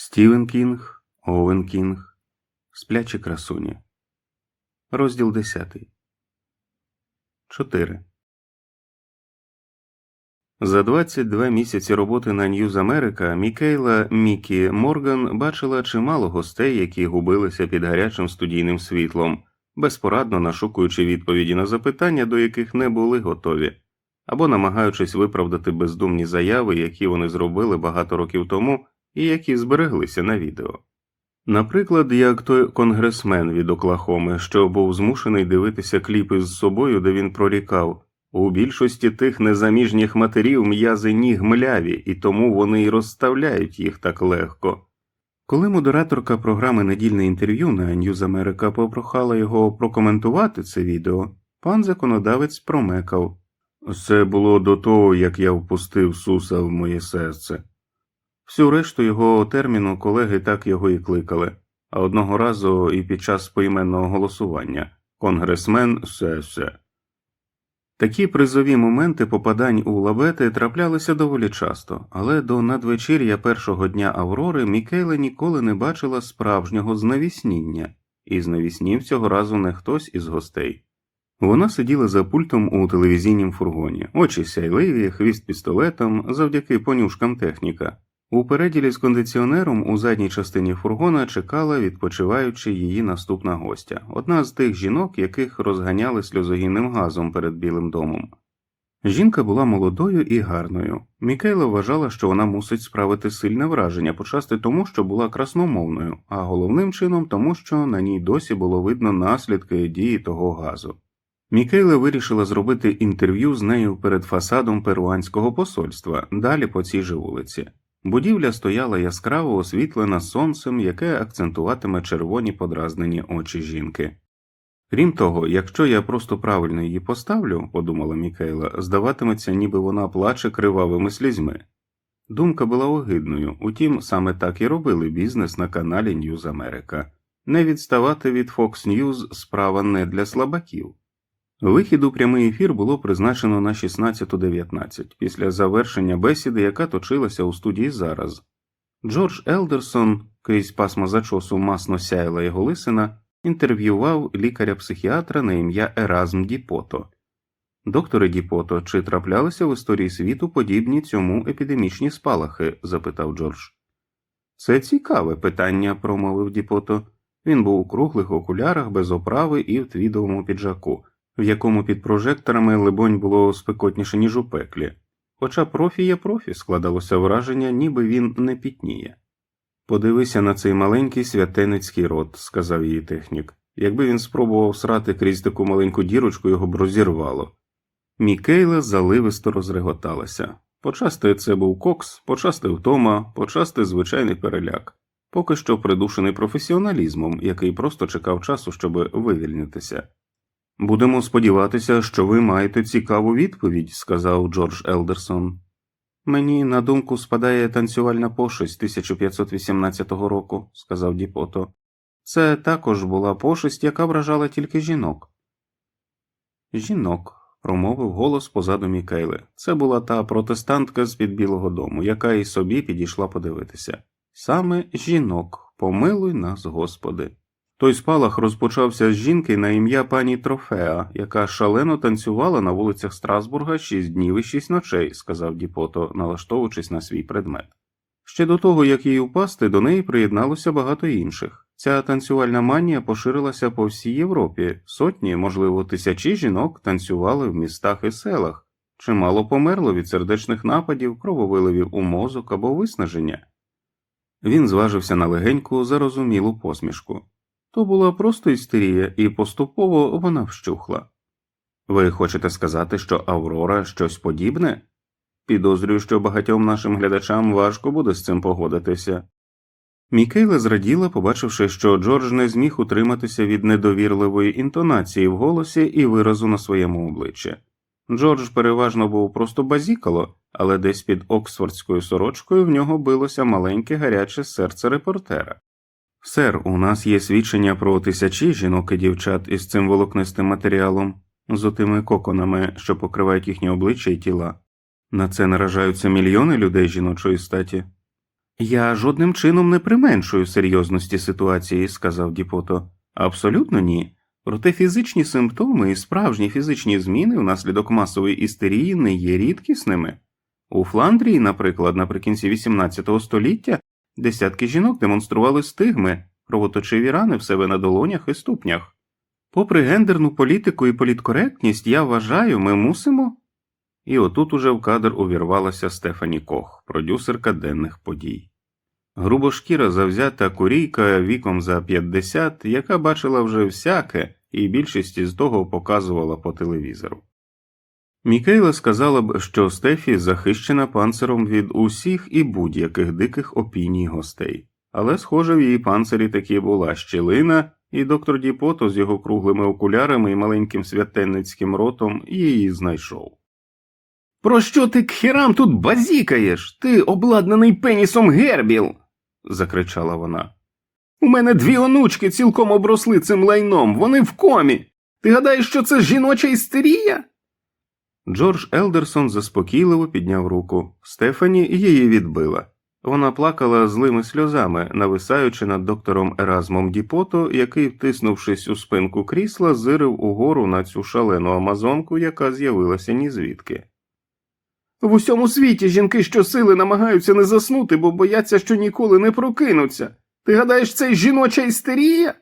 Стівен Кінг, Овен Кінг, Сплячі красуні. Розділ 10. 4. За 22 місяці роботи на Ньюз Америка Мікейла Мікі Морган бачила чимало гостей, які губилися під гарячим студійним світлом, безпорадно нашукуючи відповіді на запитання, до яких не були готові, або намагаючись виправдати бездумні заяви, які вони зробили багато років тому і які збереглися на відео. Наприклад, як той конгресмен від Оклахоми, що був змушений дивитися кліпи з собою, де він прорікав у більшості тих незаміжніх матерів м'язи ніг мляві, і тому вони й розставляють їх так легко. Коли модераторка програми недільне інтерв'ю на News America попрохала його прокоментувати це відео, пан законодавець промекав Це було до того, як я впустив суса в моє серце. Всю решту його терміну колеги так його і кликали, а одного разу і під час поіменного голосування конгресмен все-все. Такі призові моменти попадань у лабети траплялися доволі часто, але до надвечір'я першого дня Аврори Мікейла ніколи не бачила справжнього знавісніння, і знавіснів цього разу не хтось із гостей. Вона сиділа за пультом у телевізійнім фургоні, очі сяйливі, хвіст пістолетом завдяки понюшкам техніка. У переділі з кондиціонером у задній частині фургона чекала, відпочиваючи її наступна гостя, одна з тих жінок, яких розганяли сльозогінним газом перед Білим домом. Жінка була молодою і гарною. Мікейла вважала, що вона мусить справити сильне враження, почасти тому, що була красномовною, а головним чином тому, що на ній досі було видно наслідки дії того газу. Мікейла вирішила зробити інтерв'ю з нею перед фасадом перуанського посольства, далі по цій же вулиці. Будівля стояла яскраво освітлена сонцем, яке акцентуватиме червоні подразнені очі жінки. Крім того, якщо я просто правильно її поставлю, подумала Мікейла, здаватиметься, ніби вона плаче кривавими слізьми. Думка була огидною, утім, саме так і робили бізнес на каналі News America. Не відставати від Fox News справа не для слабаків. Вихід у прямий ефір було призначено на 16.19 після завершення бесіди, яка точилася у студії зараз. Джордж Елдерсон, крізь пасма зачосу масно сяяла його лисина, інтерв'ював лікаря-психіатра на ім'я Еразм Діпото. Докторе Діпото, чи траплялися в історії світу подібні цьому епідемічні спалахи? запитав Джордж. Це цікаве питання, промовив Діпото. Він був у круглих окулярах без оправи і в твідовому піджаку в якому під прожекторами, либонь, було спекотніше, ніж у пеклі, хоча профі є профі, складалося враження, ніби він не пітніє. Подивися на цей маленький святеницький рот, сказав її технік. Якби він спробував срати крізь таку маленьку дірочку, його б розірвало. Мікейла заливисто розреготалася. Почасти це був кокс, почасти втома, почасти звичайний переляк, поки що придушений професіоналізмом, який просто чекав часу, щоб вивільнитися. Будемо сподіватися, що ви маєте цікаву відповідь, сказав Джордж Елдерсон. Мені на думку спадає танцювальна пошесть 1518 року, сказав Діпото. Це також була пошесть, яка вражала тільки жінок. Жінок, промовив голос позаду Мікейли. Це була та протестантка з під Білого дому, яка і собі підійшла подивитися. Саме жінок, помилуй нас, Господи. Той спалах розпочався з жінки на ім'я пані Трофеа, яка шалено танцювала на вулицях Страсбурга шість днів і шість ночей, сказав Діпото, налаштовуючись на свій предмет. Ще до того, як їй упасти, до неї приєдналося багато інших. Ця танцювальна манія поширилася по всій Європі, сотні, можливо, тисячі жінок танцювали в містах і селах, чимало померло від сердечних нападів, крововиливів у мозок або виснаження. Він зважився на легеньку, зарозумілу посмішку. То була просто істерія, і поступово вона вщухла. Ви хочете сказати, що Аврора щось подібне? Підозрюю, що багатьом нашим глядачам важко буде з цим погодитися. Мікейла зраділа, побачивши, що Джордж не зміг утриматися від недовірливої інтонації в голосі і виразу на своєму обличчі. Джордж переважно був просто базікало, але десь під оксфордською сорочкою в нього билося маленьке гаряче серце репортера. Сер, у нас є свідчення про тисячі жінок і дівчат із цим волокнистим матеріалом, з отими коконами, що покривають їхні обличчя і тіла. На це наражаються мільйони людей жіночої статі. Я жодним чином не применшую серйозності ситуації, сказав Діпото. Абсолютно ні. Проте фізичні симптоми і справжні фізичні зміни внаслідок масової істерії не є рідкісними. У Фландрії, наприклад, наприкінці XVIII століття десятки жінок демонстрували стигми, кровоточиві рани в себе на долонях і ступнях. Попри гендерну політику і політкоректність, я вважаю, ми мусимо. І отут уже в кадр увірвалася Стефані Кох, продюсерка денних подій. Грубошкіра завзята курійка віком за 50, яка бачила вже всяке і більшість із того показувала по телевізору. Мікейла сказала б, що Стефі захищена панциром від усіх і будь-яких диких опіній гостей, але, схоже, в її панцирі таки була щілина, і доктор Діпото з його круглими окулярами і маленьким святенницьким ротом її знайшов. Про що ти к херам тут базікаєш? Ти обладнаний пенісом гербіл. закричала вона. У мене дві онучки цілком обросли цим лайном, вони в комі. Ти гадаєш, що це жіноча істерія? Джордж Елдерсон заспокійливо підняв руку. Стефані її відбила. Вона плакала злими сльозами, нависаючи над доктором Еразмом Діпото, який, втиснувшись у спинку крісла, зирив угору на цю шалену амазонку, яка з'явилася нізвідки. В усьому світі жінки щосили намагаються не заснути, бо бояться, що ніколи не прокинуться. Ти гадаєш, це жіноча істерія?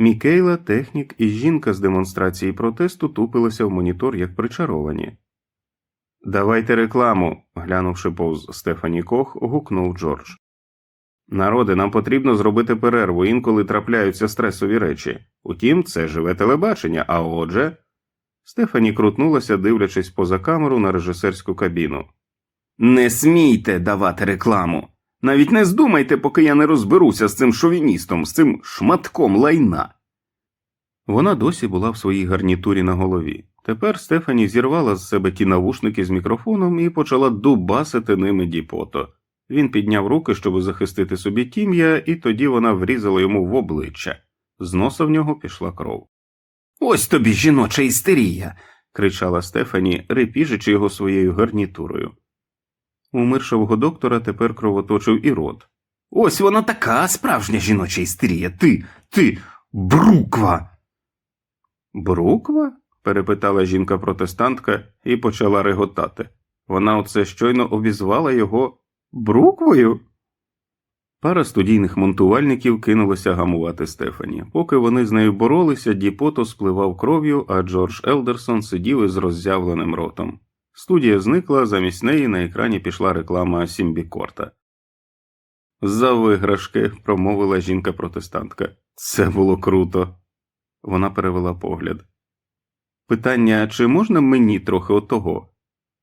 Мікейла, технік і жінка з демонстрації протесту тупилися в монітор як причаровані. Давайте рекламу, глянувши повз Стефані Кох, гукнув Джордж. Народи, нам потрібно зробити перерву, інколи трапляються стресові речі. Утім, це живе телебачення, а отже. Стефані крутнулася, дивлячись поза камеру на режисерську кабіну. Не смійте давати рекламу. Навіть не здумайте, поки я не розберуся з цим шовіністом, з цим шматком лайна. Вона досі була в своїй гарнітурі на голові. Тепер Стефані зірвала з себе ті навушники з мікрофоном і почала дубасити ними діпото. Він підняв руки, щоб захистити собі тім'я, і тоді вона врізала йому в обличчя. З носа в нього пішла кров. Ось тобі жіноча істерія. кричала Стефані, репіжучи його своєю гарнітурою. У доктора тепер кровоточив і рот. Ось вона така справжня жіноча істерія. Ти, ти, бруква. Бруква? перепитала жінка протестантка і почала реготати. Вона оце щойно обізвала його бруквою. Пара студійних монтувальників кинулася гамувати Стефані. Поки вони з нею боролися, Діпото спливав кров'ю, а Джордж Елдерсон сидів із роззявленим ротом. Студія зникла, замість неї на екрані пішла реклама Сімбікорта. За виграшки, промовила жінка протестантка. Це було круто. Вона перевела погляд. Питання, чи можна мені трохи отого?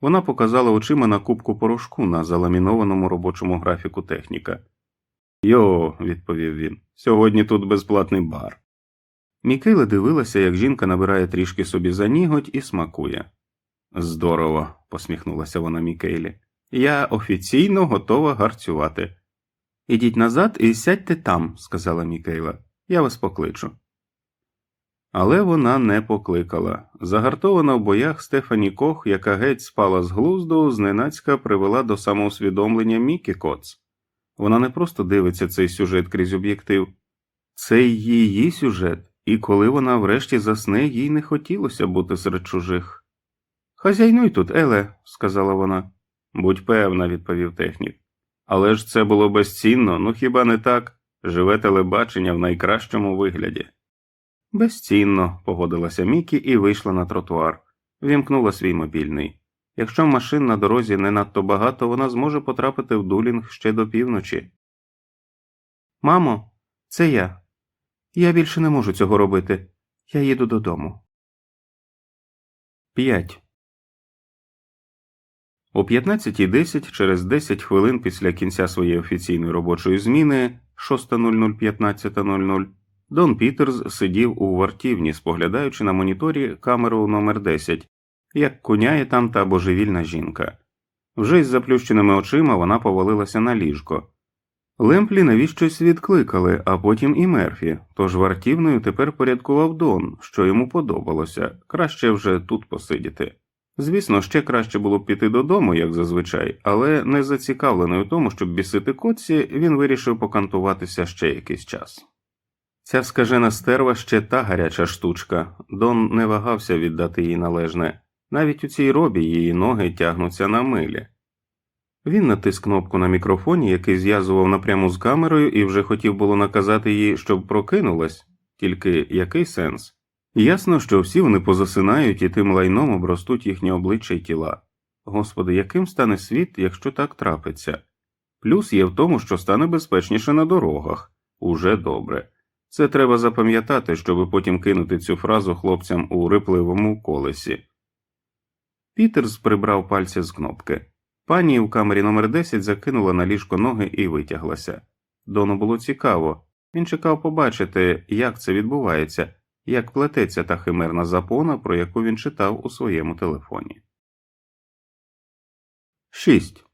Вона показала очима на кубку порошку на заламінованому робочому графіку техніка. Йо, відповів він, сьогодні тут безплатний бар. Мікейла дивилася, як жінка набирає трішки собі за ніготь і смакує. Здорово, посміхнулася вона Мікейлі. Я офіційно готова гарцювати. Ідіть назад і сядьте там, сказала Мікейла. Я вас покличу. Але вона не покликала. Загартована в боях Стефані Кох, яка геть спала з глузду, зненацька привела до самоусвідомлення Мікі Коц. Вона не просто дивиться цей сюжет крізь об'єктив, це її сюжет, і коли вона врешті засне, їй не хотілося бути серед чужих. Хазяйнуй тут, Еле, сказала вона. Будь певна, відповів технік. Але ж це було безцінно, ну хіба не так? Живе телебачення в найкращому вигляді. Безцінно, погодилася Мікі і вийшла на тротуар. Вімкнула свій мобільний. Якщо машин на дорозі не надто багато, вона зможе потрапити в дулінг ще до півночі. Мамо, це я. Я більше не можу цього робити. Я їду додому. 5. О 15.10, через 10 хвилин після кінця своєї офіційної робочої зміни 6.00-15.00, Дон Пітерс сидів у вартівні, споглядаючи на моніторі камеру номер 10 як куняє там та божевільна жінка. Вже із заплющеними очима вона повалилася на ліжко. Лемплі навіщось відкликали, а потім і Мерфі, тож вартівною тепер порядкував Дон, що йому подобалося краще вже тут посидіти. Звісно, ще краще було б піти додому, як зазвичай, але не зацікавлений у тому, щоб бісити коці, він вирішив покантуватися ще якийсь час. Ця скажена стерва ще та гаряча штучка, Дон не вагався віддати їй належне, навіть у цій робі її ноги тягнуться на милі. Він натис кнопку на мікрофоні, який зв'язував напряму з камерою, і вже хотів було наказати їй, щоб прокинулась, тільки який сенс? Ясно, що всі вони позасинають і тим лайном обростуть їхні обличчя й тіла. Господи, яким стане світ, якщо так трапиться? Плюс є в тому, що стане безпечніше на дорогах уже добре. Це треба запам'ятати, щоб потім кинути цю фразу хлопцям у рипливому колесі. Пітерс прибрав пальці з кнопки. Пані в камері номер 10 закинула на ліжко ноги і витяглася. Дону було цікаво. Він чекав побачити, як це відбувається, як плететься та химерна запона, про яку він читав у своєму телефоні. 6.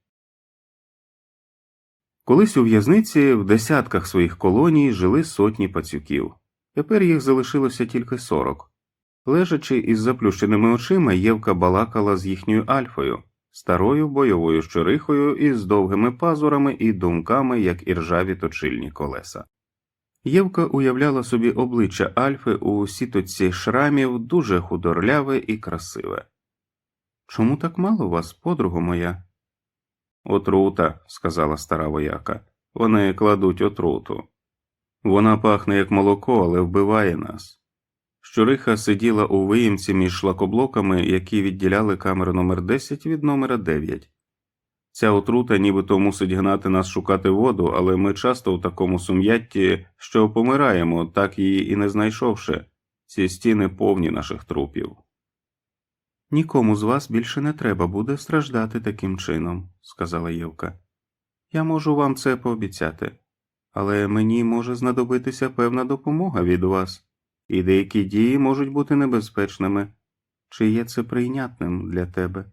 Колись у в'язниці в десятках своїх колоній жили сотні пацюків. Тепер їх залишилося тільки сорок. Лежачи із заплющеними очима, Євка балакала з їхньою альфою, старою бойовою щорихою із довгими пазурами і думками, як іржаві точильні колеса. Євка уявляла собі обличчя Альфи у сітоці шрамів дуже худорляве і красиве. Чому так мало вас, подруга моя? Отрута, сказала стара вояка. Вони кладуть отруту. Вона пахне як молоко, але вбиває нас. Щуриха сиділа у виїмці між шлакоблоками, які відділяли камеру номер 10 від номера 9. Ця отрута нібито мусить гнати нас шукати воду, але ми часто в такому сум'ятті, що помираємо, так її і не знайшовши. Ці стіни повні наших трупів. Нікому з вас більше не треба буде страждати таким чином, сказала Євка. Я можу вам це пообіцяти, але мені може знадобитися певна допомога від вас, і деякі дії можуть бути небезпечними. Чи є це прийнятним для тебе?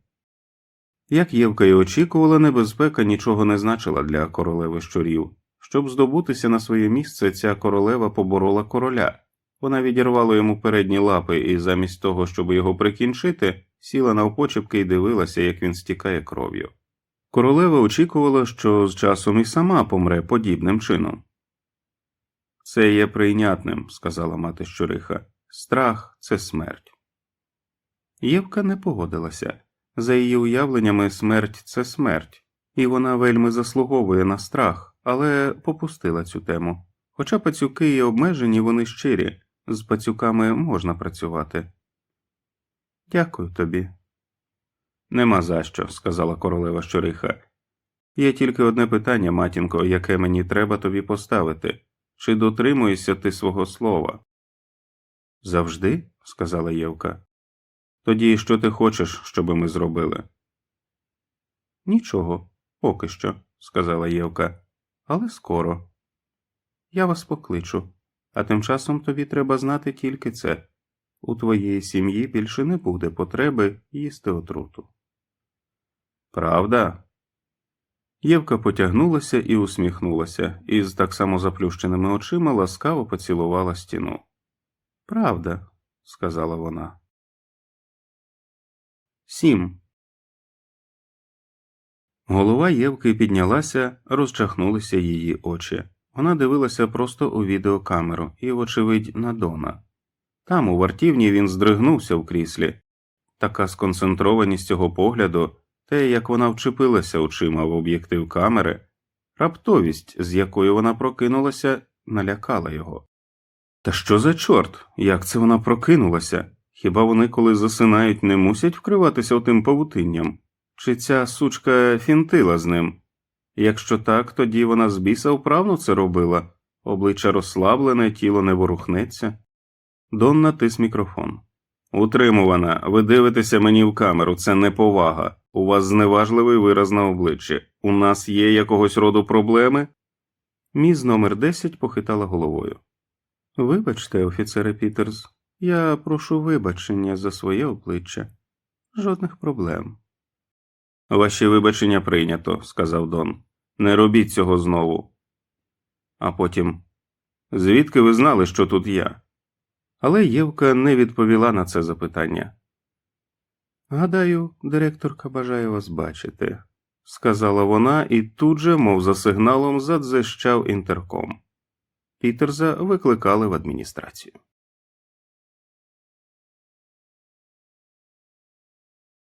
Як Євка й очікувала, небезпека нічого не значила для королеви щурів. Щоб здобутися на своє місце, ця королева поборола короля. Вона відірвала йому передні лапи і замість того, щоб його прикінчити, сіла навпочепки і дивилася, як він стікає кров'ю. Королева очікувала, що з часом і сама помре подібним чином. Це є прийнятним, сказала мати щуриха. Страх це смерть. Євка не погодилася. За її уявленнями, смерть це смерть, і вона вельми заслуговує на страх, але попустила цю тему. Хоча пацюки є обмежені, вони щирі, з пацюками можна працювати. Дякую тобі. Нема за що, сказала королева щуриха. Є тільки одне питання, матінко, яке мені треба тобі поставити чи дотримуєшся ти свого слова? Завжди, сказала Євка. Тоді що ти хочеш, щоби ми зробили? Нічого, поки що, сказала Євка, але скоро. Я вас покличу, а тим часом тобі треба знати тільки це у твоєї сім'ї більше не буде потреби їсти отруту. Правда? Євка потягнулася і усміхнулася, і з так само заплющеними очима ласкаво поцілувала стіну. Правда, сказала вона. Сім. Голова Євки піднялася, розчахнулися її очі. Вона дивилася просто у відеокамеру і, вочевидь, на Дона. Там, у вартівні, він здригнувся в кріслі. Така сконцентрованість цього погляду, те, як вона вчепилася очима в об'єктив камери, раптовість, з якою вона прокинулася, налякала його. Та що за чорт? Як це вона прокинулася? Хіба вони, коли засинають, не мусять вкриватися отим павутинням? Чи ця сучка фінтила з ним? Якщо так, тоді вона з біса вправно це робила, обличчя розслаблене, тіло не ворухнеться. Дон натис мікрофон. Утримувана, ви дивитеся мені в камеру, це неповага. У вас зневажливий вираз на обличчі. У нас є якогось роду проблеми? Міз номер 10 похитала головою. Вибачте, офіцере Пітерс, я прошу вибачення за своє обличчя. Жодних проблем. Ваші вибачення прийнято, сказав Дон. Не робіть цього знову. А потім звідки ви знали, що тут я? Але Євка не відповіла на це запитання. Гадаю, директорка бажає вас бачити, сказала вона, і тут же, мов за сигналом, задзищав інтерком. Пітерза викликали в адміністрацію.